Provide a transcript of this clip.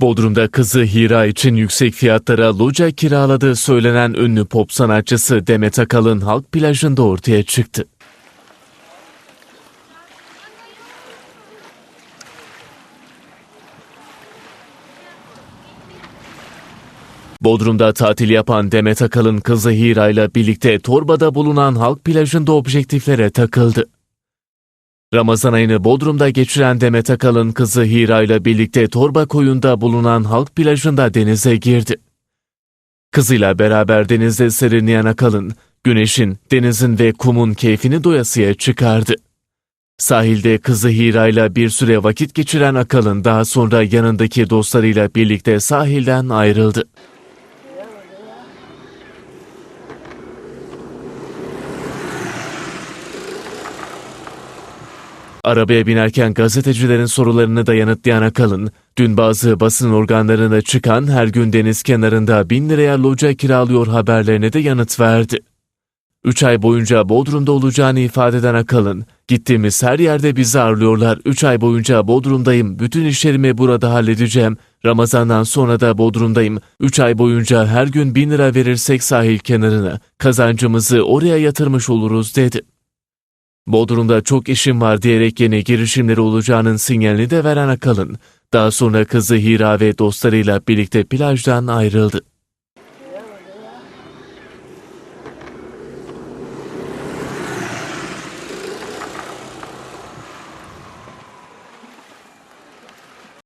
Bodrum'da kızı Hira için yüksek fiyatlara loca kiraladığı söylenen ünlü pop sanatçısı Demet Akalın halk plajında ortaya çıktı. Bodrum'da tatil yapan Demet Akalın kızı Hira ile birlikte torbada bulunan halk plajında objektiflere takıldı. Ramazan ayını Bodrum'da geçiren Demet Akalın kızı Hira ile birlikte Torba koyunda bulunan halk plajında denize girdi. Kızıyla beraber denizde serinleyen Akalın, güneşin, denizin ve kumun keyfini doyasıya çıkardı. Sahilde kızı Hira ile bir süre vakit geçiren Akalın daha sonra yanındaki dostlarıyla birlikte sahilden ayrıldı. Arabaya binerken gazetecilerin sorularını da yanıtlayan Akalın, dün bazı basın organlarına çıkan her gün deniz kenarında bin liraya loca kiralıyor haberlerine de yanıt verdi. Üç ay boyunca Bodrum'da olacağını ifade eden Akalın, gittiğimiz her yerde bizi ağırlıyorlar. Üç ay boyunca Bodrum'dayım, bütün işlerimi burada halledeceğim. Ramazandan sonra da Bodrum'dayım. Üç ay boyunca her gün bin lira verirsek sahil kenarına, kazancımızı oraya yatırmış oluruz dedi. Bodrum'da çok işim var diyerek yeni girişimleri olacağının sinyalini de veren Akalın, daha sonra kızı Hira ve dostlarıyla birlikte plajdan ayrıldı.